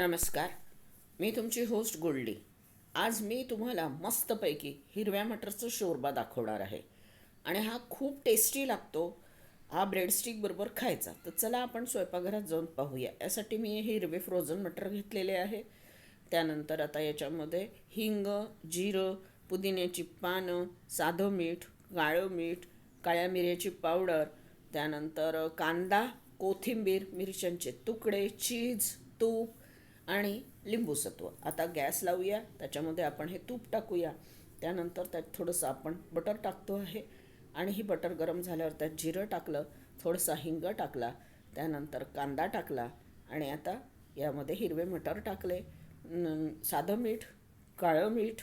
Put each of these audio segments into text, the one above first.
नमस्कार. मी तुमची होस्ट गोल्डी आज मी तुम्हाला मस्तपैकी हिरव्या मटरचं शोरबा दाखवणार आहे. आणि हा खूप टेस्टी लागतो. हा ब्रेडस्टिक बरोबर खायचा. तर चला आपण स्वयंपाकघरात जाऊन पाहूया. यासाठी मी हिरवे फ्रोझन मटर घेतलेले आहे. त्यानंतर आता याच्यामध्ये हिंग जिरं पुदिन्याची पानं साधं मीठ काळं मीठ काळ्या मिऱ्याची पावडर त्यानंतर कांदा कोथिंबीर मिरच्यांचे तुकडे चीज तूप आणि लिंबूसत्व. आता गॅस लावूया त्याच्यामध्ये आपण हे तूप टाकूया. त्यानंतर त्यात थोडंसं आपण बटर टाकतो आहे. आणि ही बटर गरम झाल्यावर त्यात जिरं टाकलं थोडंसं हिंग टाकला त्यानंतर कांदा टाकला आणि आता यामध्ये हिरवे मटर टाकले. साधं मीठ काळं मीठ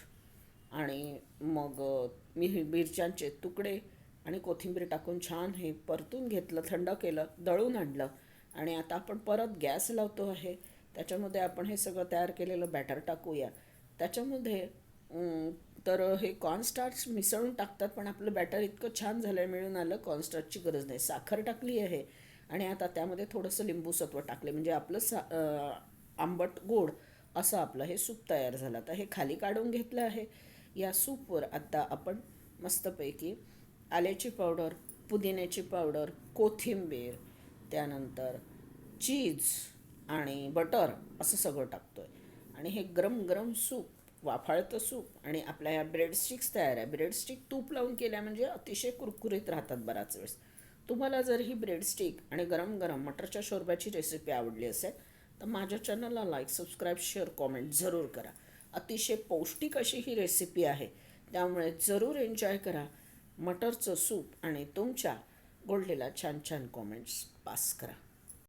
आणि मग मी मिरच्यांचे तुकडे आणि कोथिंबीर टाकून छान हे परतून घेतलं थंड केलं दळून आणलं. आणि आता आपण परत गॅस लावतो आहे. त्याच्यामध्ये आपण हे सगळं तयार केलेलं बॅटर टाकूया. त्याच्यामध्ये तर हे कॉर्नस्टार्च मिसळून टाकतात पण आपलं बॅटर इतकं छान झालं मिळून आलं कॉर्नस्टार्चची गरज नाही. साखर टाकली आहे आणि आता त्यामध्ये थोडंसं लिंबूसत्व टाकले. म्हणजे आपलं सा आंबट गोड असं आपलं हे सूप तयार झालं. आता हे खाली काढून घेतलं आहे. या सूपवर आता आपण मस्तपैकी आल्याची पावडर पुदिन्याची पावडर कोथिंबीर त्यानंतर चीज आणि बटर असं सगळं टाकतो आहे आणि हे गरम गरम सूप वाफाळतं सूप आणि आपल्या ह्या ब्रेड स्टिक्स तयार आहे. ब्रेड स्टिक तूप लावून केल्या म्हणजे अतिशय कुरकुरीत राहतात बराच वेळेस. तुम्हाला जर ही ब्रेड स्टिक आणि गरम गरम मटरच्या शोरब्याची रेसिपी आवडली असेल तर माझ्या चॅनलला लाईक सबस्क्राईब शेअर कॉमेंट जरूर करा. अतिशय पौष्टिक अशी ही रेसिपी आहे. त्यामुळे जरूर एन्जॉय करा. मटरचं सूप आणि तुमच्या गोल्डेला छान छान कॉमेंट्स पास करा.